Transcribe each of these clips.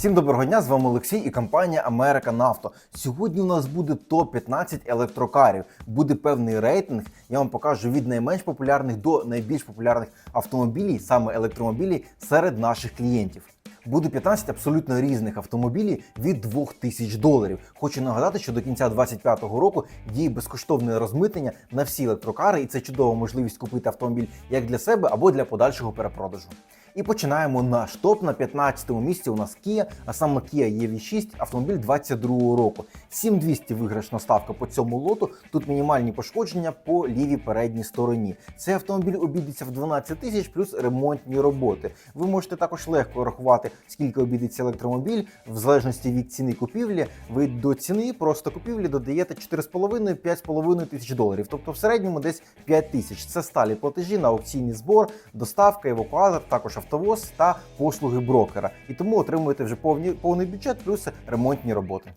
Всім доброго дня, з вами Олексій і компанія Америка Нафто. Сьогодні у нас буде топ-15 електрокарів. Буде певний рейтинг. Я вам покажу від найменш популярних до найбільш популярних автомобілів, саме електромобілів, серед наших клієнтів. Буде 15 абсолютно різних автомобілів від 2000 доларів. Хочу нагадати, що до кінця 2025 року діє безкоштовне розмитнення на всі електрокари, і це чудова можливість купити автомобіль як для себе або для подальшого перепродажу. І починаємо наш топ на 15-му місці. У нас Kia, а саме Kia EV6, автомобіль 22-го року. 7200 виграшна ставка по цьому лоту. Тут мінімальні пошкодження по лівій передній стороні. Цей автомобіль обійдеться в 12 тисяч плюс ремонтні роботи. Ви можете також легко рахувати, скільки обійдеться електромобіль, в залежності від ціни купівлі. Ви до ціни просто купівлі додаєте 4,5-5,5 тисяч доларів. Тобто в середньому десь 5 тисяч. Це сталі платежі на аукційний збор, доставка, евакуатор, також автовоз та послуги брокера. І тому отримуєте вже повні, повний бюджет плюс ремонтні роботи.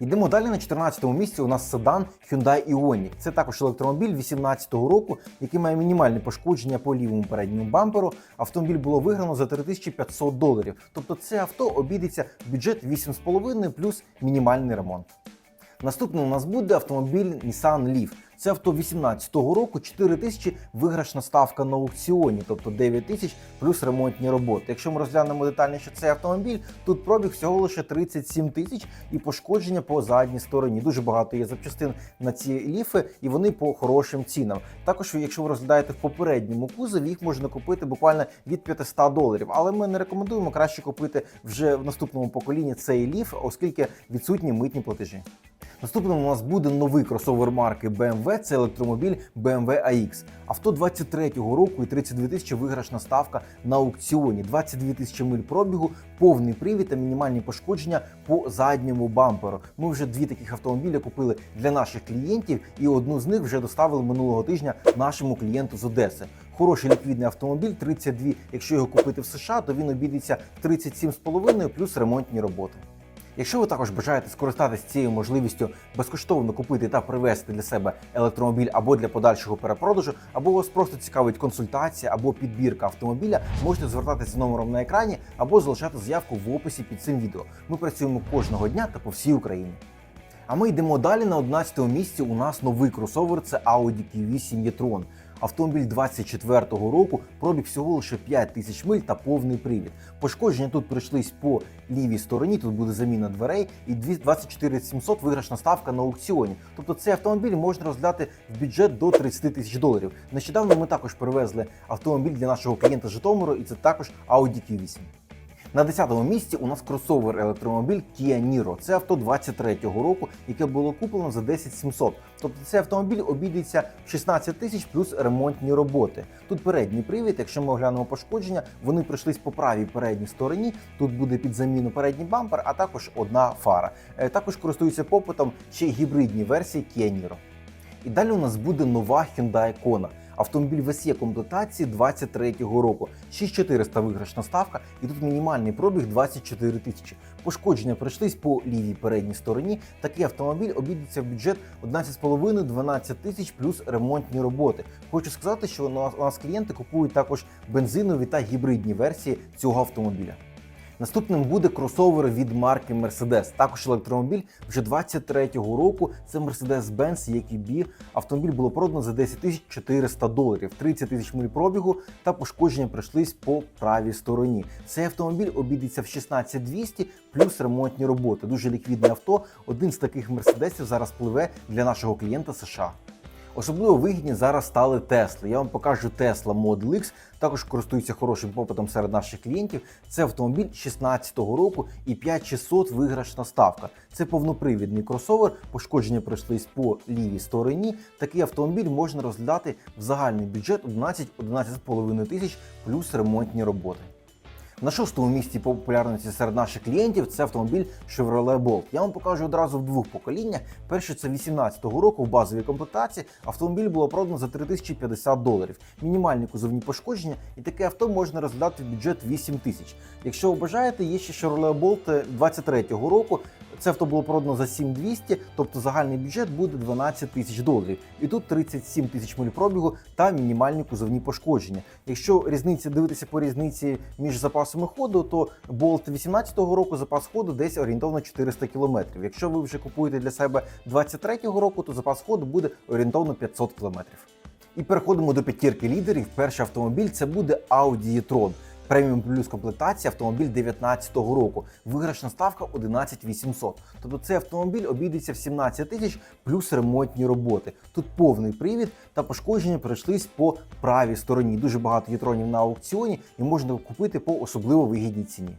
Йдемо далі на 14-му місці. У нас седан Hyundai Ioniq. Це також електромобіль 18-го року, який має мінімальне пошкодження по лівому передньому бамперу. Автомобіль було виграно за 3500 доларів. Тобто це авто обійдеться в бюджет 8,5 плюс мінімальний ремонт. Наступним у нас буде автомобіль Nissan Leaf. Це авто 18-го року, 4 тисячі виграшна ставка на аукціоні, тобто 9 тисяч плюс ремонтні роботи. Якщо ми розглянемо детальніше цей автомобіль, тут пробіг всього лише 37 тисяч і пошкодження по задній стороні. Дуже багато є запчастин на ці ліфи, і вони по хорошим цінам. Також, якщо ви розглядаєте в попередньому кузові, їх можна купити буквально від 500 доларів. Але ми не рекомендуємо краще купити вже в наступному поколінні цей ліф, оскільки відсутні митні платежі. Наступним у нас буде новий кросовер марки BMW, це електромобіль BMW AX. Авто 23-го року і 32 тисячі виграшна ставка на аукціоні, 22 тисячі миль пробігу, повний привід та мінімальні пошкодження по задньому бамперу. Ми вже дві таких автомобілі купили для наших клієнтів, і одну з них вже доставили минулого тижня нашому клієнту з Одеси. Хороший ліквідний автомобіль, 32, Якщо його купити в США, то він обійдеться 37,5 плюс ремонтні роботи. Якщо ви також бажаєте скористатися цією можливістю безкоштовно купити та привезти для себе електромобіль або для подальшого перепродажу, або вас просто цікавить консультація або підбірка автомобіля, можете звертатися з номером на екрані або залишати заявку в описі під цим відео. Ми працюємо кожного дня та по всій Україні. А ми йдемо далі на 11-му місці. У нас новий кросовер це Audi Q8 e-tron. Автомобіль 24-го року, пробіг всього лише 5 тисяч миль та повний привід. Пошкодження тут прийшлись по лівій стороні. Тут буде заміна дверей і 24 700 виграшна ставка на аукціоні. Тобто цей автомобіль можна розглядати в бюджет до 30 тисяч доларів. Нещодавно ми також привезли автомобіль для нашого клієнта Житомиру, і це також Audi Q8. На 10-му місці у нас кросовер електромобіль Kia Niro. Це авто 23-го року, яке було куплено за 10 700. Тобто цей автомобіль обійдеться в 16 тисяч плюс ремонтні роботи. Тут передній привід, якщо ми оглянемо пошкодження, вони прийшлись по правій передній стороні. Тут буде під заміну передній бампер, а також одна фара. Е, Також користуються попитом ще гібридні версії Kia Niro. І далі у нас буде нова Hyundai Kona. Автомобіль весє комплектації 23-го року. 6400 виграшна ставка, і тут мінімальний пробіг 24 тисячі. Пошкодження прийшлись по лівій передній стороні. Такий автомобіль обійдеться в бюджет 11,5-12 тисяч плюс ремонтні роботи. Хочу сказати, що у нас клієнти купують також бензинові та гібридні версії цього автомобіля. Наступним буде кросовер від марки Mercedes. Також електромобіль вже 23-го року. Це Mercedes-Benz EQB. Автомобіль було продано за 10 400 доларів, 30 тисяч миль пробігу та пошкодження прийшлись по правій стороні. Цей автомобіль обійдеться в 16200 плюс ремонтні роботи. Дуже ліквідне авто. Один з таких мерседесів зараз пливе для нашого клієнта США. Особливо вигідні зараз стали Тесли. Я вам покажу Tesla Model X, також користується хорошим попитом серед наших клієнтів. Це автомобіль 16-го року і 5600 виграшна ставка. Це повнопривідний кросовер. Пошкодження пройшлись по лівій стороні. Такий автомобіль можна розглядати в загальний бюджет 11-11,5 тисяч плюс ремонтні роботи. На шостому місці по популярності серед наших клієнтів це автомобіль Chevrolet Bolt. Я вам покажу одразу в двох поколіннях. Перше це 18-го року в базовій комплектації. Автомобіль було продано за 3050 доларів. Мінімальні кузовні пошкодження, і таке авто можна розглядати в бюджет 8 тисяч. Якщо ви бажаєте, є ще Chevrolet Bolt 23-го року. Це авто було продано за 7200, тобто загальний бюджет буде 12 тисяч доларів. І тут 37 тисяч миль пробігу та мінімальні кузовні пошкодження. Якщо різниця дивитися по різниці між запасами ходу, то Bolt 18-го року запас ходу десь орієнтовно 400 км. Якщо ви вже купуєте для себе 23-го року, то запас ходу буде орієнтовно 500 км. І переходимо до п'ятірки лідерів. Перший автомобіль це буде Audi e-tron. Преміум плюс комплектація автомобіль 19-го року. Виграшна ставка 11800. Тобто цей автомобіль обійдеться в 17 тисяч плюс ремонтні роботи. Тут повний привід та пошкодження пройшлись по правій стороні. Дуже багато єтронів на аукціоні і можна купити по особливо вигідній ціні.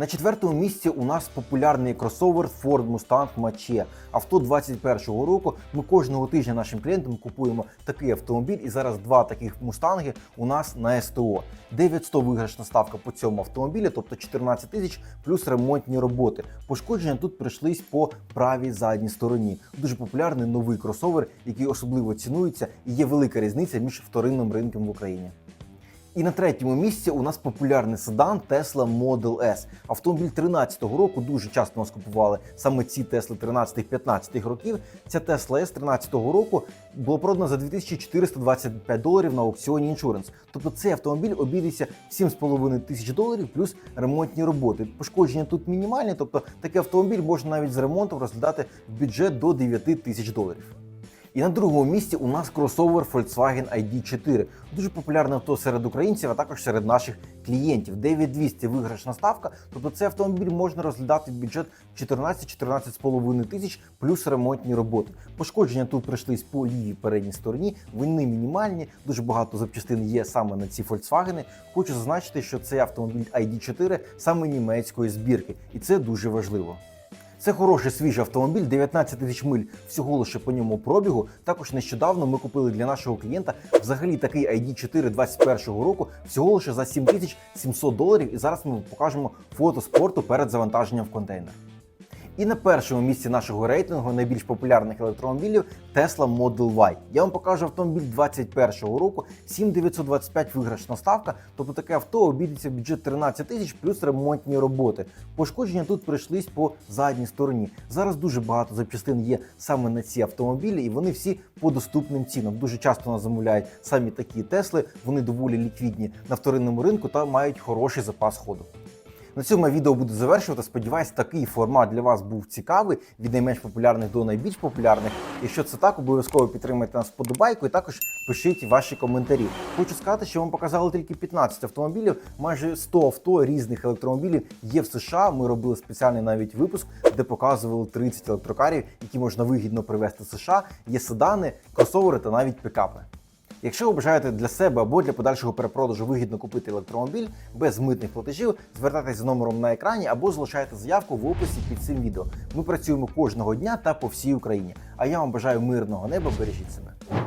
На четвертому місці у нас популярний кросовер Ford Mustang Mach-E. Авто 21-го року. Ми кожного тижня нашим клієнтам купуємо такий автомобіль, і зараз два таких мустанги у нас на СТО. 900 виграшна ставка по цьому автомобілі, тобто 14 тисяч плюс ремонтні роботи. Пошкодження тут прийшлись по правій задній стороні. Дуже популярний новий кросовер, який особливо цінується, і є велика різниця між вторинним ринком в Україні. І на третьому місці у нас популярний седан Tesla Model S. Автомобіль 13-го року дуже часто нас купували саме ці Тесли 13-15 років. Ця Tesla S 13-го року була продана за 2425 доларів на аукціоні Insurance. Тобто цей автомобіль обійдеться 7,5 тисяч доларів плюс ремонтні роботи. Пошкодження тут мінімальні, тобто такий автомобіль можна навіть з ремонтом розглядати в бюджет до 9 тисяч доларів. І на другому місці у нас кросовер Volkswagen ID4. Дуже популярне авто серед українців, а також серед наших клієнтів. 9200 виграшна ставка. Тобто цей автомобіль можна розглядати в бюджет 14-14,5 тисяч плюс ремонтні роботи. Пошкодження тут прийшлись по лівій передній стороні. Вони мінімальні. Дуже багато запчастин є саме на ці Volkswagen. Хочу зазначити, що цей автомобіль ID4 саме німецької збірки, і це дуже важливо. Це хороший свіжий автомобіль, 19 тисяч миль всього лише по ньому пробігу. Також нещодавно ми купили для нашого клієнта взагалі такий ID4 21 року всього лише за 7700 доларів. І зараз ми покажемо фото спорту перед завантаженням в контейнер. І на першому місці нашого рейтингу найбільш популярних електромобілів Tesla Model Y. Я вам покажу автомобіль 21-го року, 7925 виграшна ставка. Тобто таке авто обійдеться в бюджет 13 тисяч плюс ремонтні роботи. Пошкодження тут прийшлись по задній стороні. Зараз дуже багато запчастин є саме на ці автомобілі, і вони всі по доступним цінам. Дуже часто нас замовляють самі такі Тесли. Вони доволі ліквідні на вторинному ринку та мають хороший запас ходу. На цьому я відео буду завершувати. Сподіваюсь, такий формат для вас був цікавий від найменш популярних до найбільш популярних. Якщо це так, обов'язково підтримайте нас вподобайку і також пишіть ваші коментарі. Хочу сказати, що вам показали тільки 15 автомобілів, майже 100 авто різних електромобілів є в США. Ми робили спеціальний навіть випуск, де показували 30 електрокарів, які можна вигідно привезти з США. Є седани, кросовери та навіть пікапи. Якщо ви бажаєте для себе або для подальшого перепродажу вигідно купити електромобіль без митних платежів, звертайтеся за номером на екрані або залишайте заявку в описі під цим відео. Ми працюємо кожного дня та по всій Україні. А я вам бажаю мирного неба, бережіть себе.